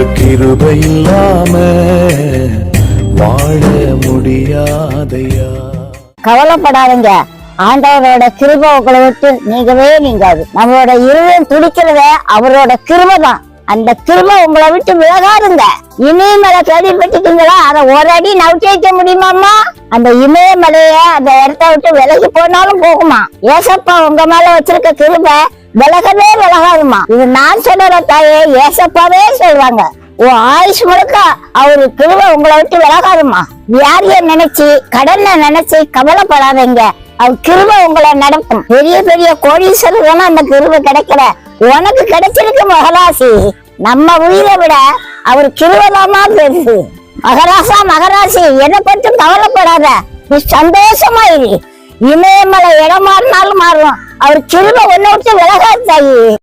அவர் கிருபை இல்லாம வாழ முடியாதையா? கவலைப்படாதீங்க. ஆண்டவரோட கிருபை உங்களை விட்டு நீங்கவே நீங்காது. நம்மளோட இருதயம் துடிக்கிறத அவரோட கிருபை தான் அந்த கிருபை உங்களை விட்டு விலகாருங்க இமயமலை கேள்விப்பட்டிருக்கீங்களா அதை ஒரு அடி நவுட்டி வைக்க முடியுமாம்மா? அந்த இமயமலைய அந்த இடத்த விட்டு விலகி போனாலும் போகுமா? ஏசப்பா உங்க மேல வச்சிருக்க கிருபை விலகவே இது நான் சொல்ற தாயே ஏசப்பாவே சொல்றாங்க உன் ஆயுஷ் முழுக்க அவரு கிருவ உங்களை விட்டு விலகாதுமா வியாதிய நினைச்சு கடனை நினைச்சு கவலைப்படாதீங்க. அவர் கிருவ உங்களை நடக்கும் பெரிய பெரிய கோடீஸ்வரர் அந்த கிருவ கிடைக்கல. உனக்கு கிடைச்சிருக்கு மகராசி. நம்ம உயிரை விட அவர் கிருபதாமா பெருசு. மகராசா மகராசி என்னை பற்றி கவலைப்படாத. நீ சந்தோஷமா இரு. இமயமலை இடம் மாறினாலும் மாறும். அவர் கிருவ ஒண்ணு விட்டு விலகாது தாயி.